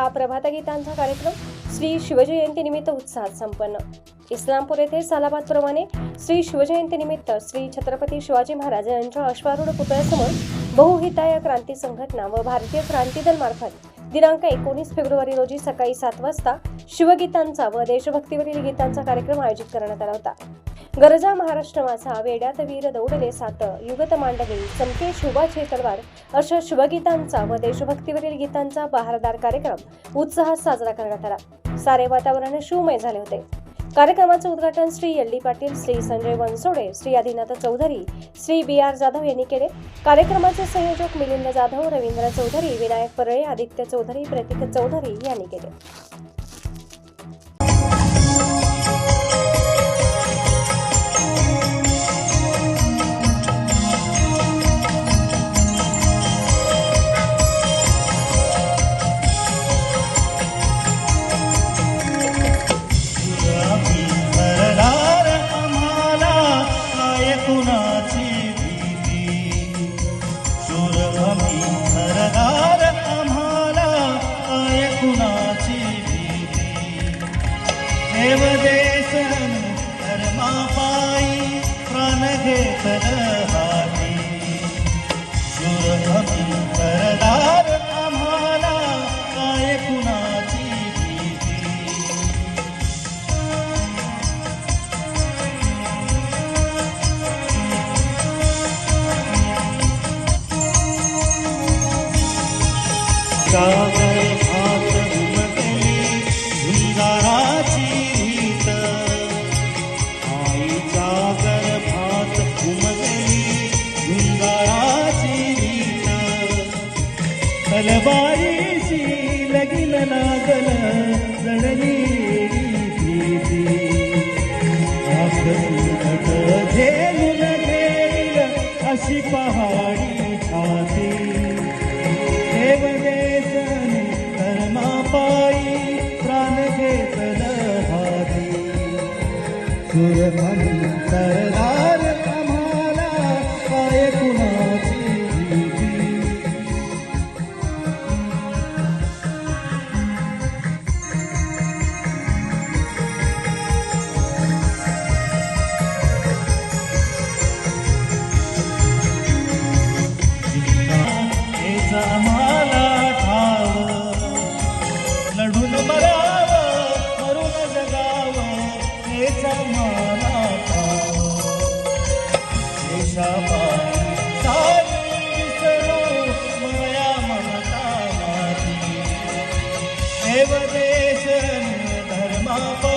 हा प्रभातगीतांचा कार्यक्रम श्री शिवजयंतीनिमित्त उत्साहात संपन्न. इस्लामपूर येथे सालाबादप्रमाणे श्री शिवजयंतीनिमित्त श्री छत्रपती शिवाजी महाराज यांच्या अश्वारूढ पुतळ्यासमोर बहुहिताय क्रांती संघटना व भारतीय क्रांती दल मार्फत दिनांक एकोणीस फेब्रुवारी रोजी सकाळी सात वाजता शिवगीतांचा व देशभक्तीवरील गीतांचा कार्यक्रम आयोजित करण्यात आला होता. गरजा महाराष्ट्र माझा वेड्यात वीर दौडले सात युगत मांडवे चमके शुभाचे तलवार अशा शुभगीतांचा व देशभक्तीवरील गीतांचा बहारदार कार्यक्रम उत्साहात साजरा करण्यात आला. सारे वातावरण शिवमय झाले होते. कार्यक्रमाचे उद्घाटन Shri L Patil Shri Sanjay Bansode Shri Adinath Chaudhari Shri B R Jadhav यांनी केले. कार्यक्रमाचे संयोजक मिलिंद जाधव रवींद्र चौधरी विनायक परळे आदित्य चौधरी प्रतीक चौधरी यांनी केले. देव देसन प्राण घेतन हाती सुरभमी घरदार आम्हाला काय कुणाची भीती? गाव ಬಲವಾಯಿಸಿ ಲಗಿಲನಾಗಲ ಸಡಲೀರಿಸಿ ಆಕಟ ಧೇನುಲ ಧೇನಿಲ ಹಸಿ ಪಹಾಡಿ ಹಾಸಿ ದೇವದೇಶನ ಕರ್ಮಾಪಾಯಿ ಪ್ರಾಣಗೆ ಸದಹಾದಿ ಸುರಮಣಿ ಸರದಾ देशापायी सारी